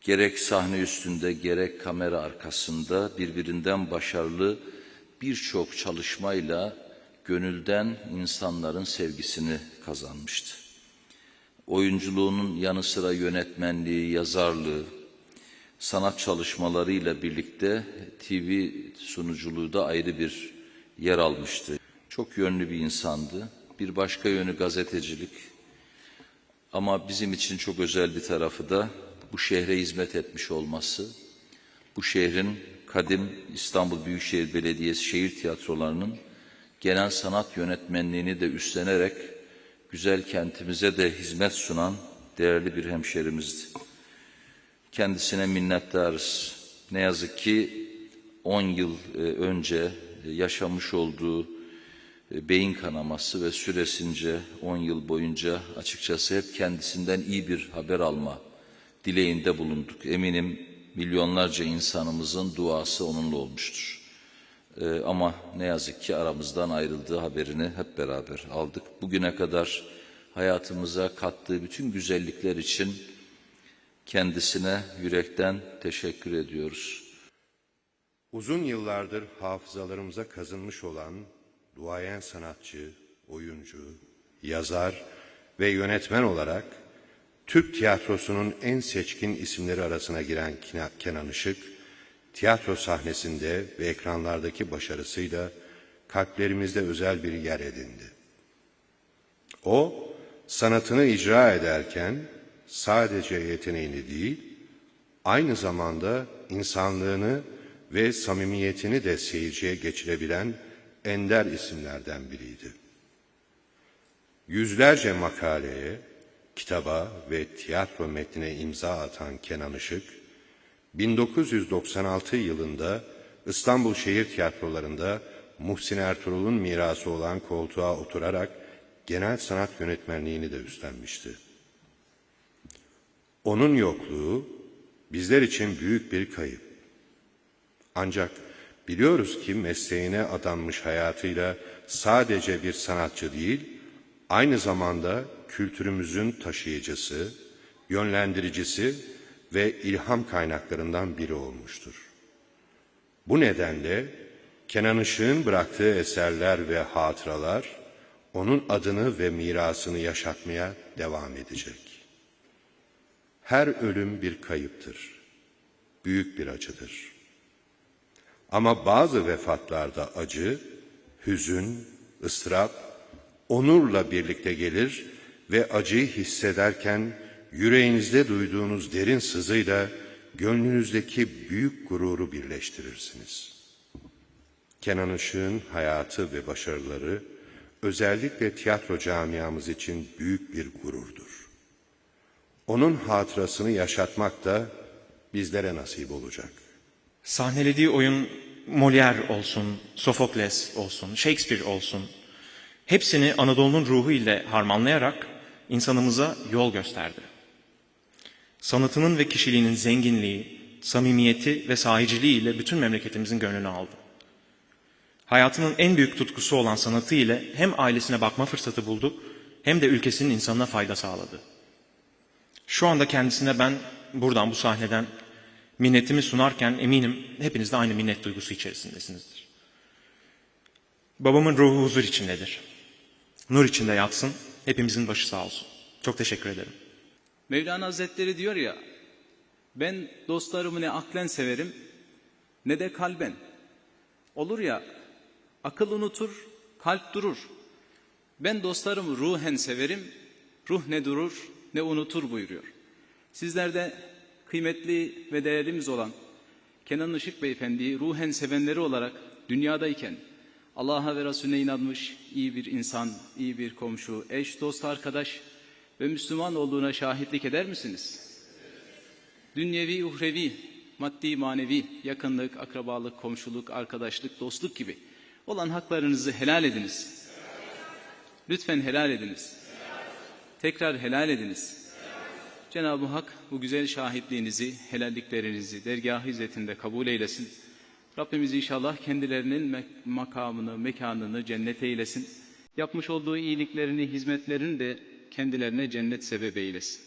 gerek sahne üstünde gerek kamera arkasında birbirinden başarılı birçok çalışmayla gönülden insanların sevgisini kazanmıştı. Oyunculuğunun yanı sıra yönetmenliği, yazarlığı, sanat çalışmalarıyla birlikte TV sunuculuğu da ayrı bir yer almıştı. Çok yönlü bir insandı. Bir başka yönü gazetecilik. Ama bizim için çok özel bir tarafı da bu şehre hizmet etmiş olması. Bu şehrin kadim İstanbul Büyükşehir Belediyesi şehir tiyatrolarının genel sanat yönetmenliğini de üstlenerek güzel kentimize de hizmet sunan değerli bir hemşerimizdi. Kendisine minnettarız. Ne yazık ki 10 yıl e, önce yaşamış olduğu e, beyin kanaması ve süresince 10 yıl boyunca açıkçası hep kendisinden iyi bir haber alma dileğinde bulunduk. Eminim milyonlarca insanımızın duası onunla olmuştur. Ee, ama ne yazık ki aramızdan ayrıldığı haberini hep beraber aldık. Bugüne kadar hayatımıza kattığı bütün güzellikler için kendisine yürekten teşekkür ediyoruz. Uzun yıllardır hafızalarımıza kazınmış olan duayen sanatçı, oyuncu, yazar ve yönetmen olarak Türk tiyatrosunun en seçkin isimleri arasına giren Kenan Işık, tiyatro sahnesinde ve ekranlardaki başarısıyla kalplerimizde özel bir yer edindi. O, sanatını icra ederken sadece yeteneğini değil, aynı zamanda insanlığını ve samimiyetini de seyirciye geçirebilen ender isimlerden biriydi. Yüzlerce makaleye, kitaba ve tiyatro metnine imza atan Kenan Işık, 1996 yılında İstanbul Şehir Tiyatroları'nda Muhsin Ertuğrul'un mirası olan koltuğa oturarak genel sanat yönetmenliğini de üstlenmişti. Onun yokluğu bizler için büyük bir kayıp. Ancak biliyoruz ki mesleğine adanmış hayatıyla sadece bir sanatçı değil, aynı zamanda kültürümüzün taşıyıcısı, yönlendiricisi ve ilham kaynaklarından biri olmuştur. Bu nedenle Kenan Işık'ın bıraktığı eserler ve hatıralar onun adını ve mirasını yaşatmaya devam edecek. Her ölüm bir kayıptır. Büyük bir acıdır. Ama bazı vefatlarda acı, hüzün, ıstırap, onurla birlikte gelir ve acıyı hissederken yüreğinizde duyduğunuz derin sızıyla gönlünüzdeki büyük gururu birleştirirsiniz. Kenan Işık'ın hayatı ve başarıları özellikle tiyatro camiamız için büyük bir gururdur. Onun hatırasını yaşatmak da bizlere nasip olacak. Sahnelediği oyun Molière olsun, Sofokles olsun, Shakespeare olsun. Hepsini Anadolu'nun ruhu ile harmanlayarak insanımıza yol gösterdi. Sanatının ve kişiliğinin zenginliği, samimiyeti ve sahiciliği ile bütün memleketimizin gönlünü aldı. Hayatının en büyük tutkusu olan sanatı ile hem ailesine bakma fırsatı buldu hem de ülkesinin insanına fayda sağladı. Şu anda kendisine ben buradan bu sahneden minnetimi sunarken eminim hepiniz de aynı minnet duygusu içerisindesinizdir. Babamın ruhu huzur içindedir. Nur içinde yatsın, hepimizin başı sağ olsun. Çok teşekkür ederim. Mevlana Hazretleri diyor ya, ben dostlarımı ne aklen severim ne de kalben. Olur ya, akıl unutur, kalp durur. Ben dostlarımı ruhen severim, ruh ne durur ne unutur buyuruyor. Sizler de kıymetli ve değerlimiz olan Kenan Işık Beyefendi'yi ruhen sevenleri olarak dünyadayken Allah'a ve Resulüne inanmış iyi bir insan, iyi bir komşu, eş, dost, arkadaş ve Müslüman olduğuna şahitlik eder misiniz? Dünyevi, uhrevi, maddi, manevi, yakınlık, akrabalık, komşuluk, arkadaşlık, dostluk gibi olan haklarınızı helal ediniz. Lütfen helal ediniz. Tekrar helal ediniz. Cenab-ı Hak bu güzel şahitliğinizi, helalliklerinizi dergah hizmetinde kabul eylesin. Rabbimiz inşallah kendilerinin makamını, mekanını cennet eylesin. Yapmış olduğu iyiliklerini, hizmetlerini de kendilerine cennet sebep eylesin.